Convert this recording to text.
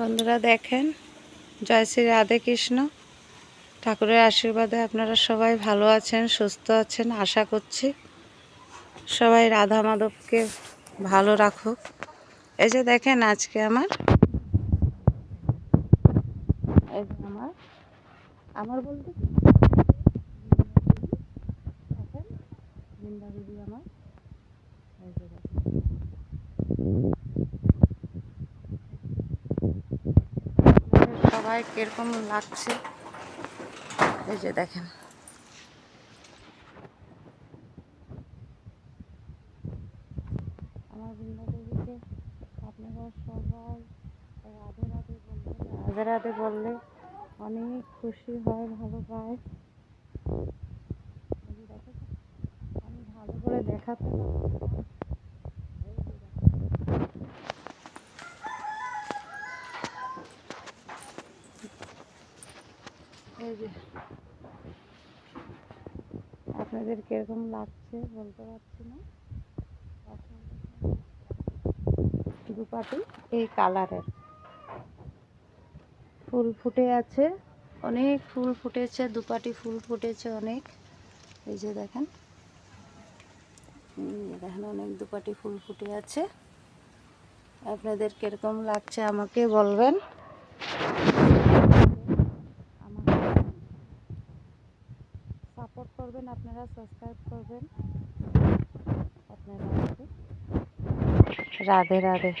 বন্ধুরা দেখেন, জয় শ্রী রাধে কৃষ্ণ। ঠাকুরের আশীর্বাদে আপনারা সবাই ভালো আছেন, সুস্থ আছেন, আশা করছি সবাই রাধা মাধবকে ভালো রাখুক। এই যে দেখেন আজকে আমার, এই যে আমার আমার বলতে আমার এই যে দেখেন। আপনাদের সবাই কীরকম লাগছে? এই যে দেখেন। আমার বৃন্দা দেবীকে আপনারা সবাই রাধে রাধে বললে, রাধে রাধে বললে অনেক খুশি হয়, ভালো পায়। আমি ভালো করে দেখাতে পারছি না। এই যে দেখেন। এই যে। আপনাদের কীরকম লাগছে বলতে পারছি না। দুপাটি, এই কালারের। ফুল ফুটে আছে, অনেক ফুল ফুটেছে, দুপাটি ফুল ফুটেছে অনেক। এই যে দেখেন। দেখেন, অনেক দুপাটি ফুল ফুটে আছে। আপনাদের কীরকম লাগছে আমাকে বলবেন আমাকে সাপোর্ট করবেন আপনারা সাবস্ক্রাইব করবেন। আপনারা আমাকে রাধে রাধে।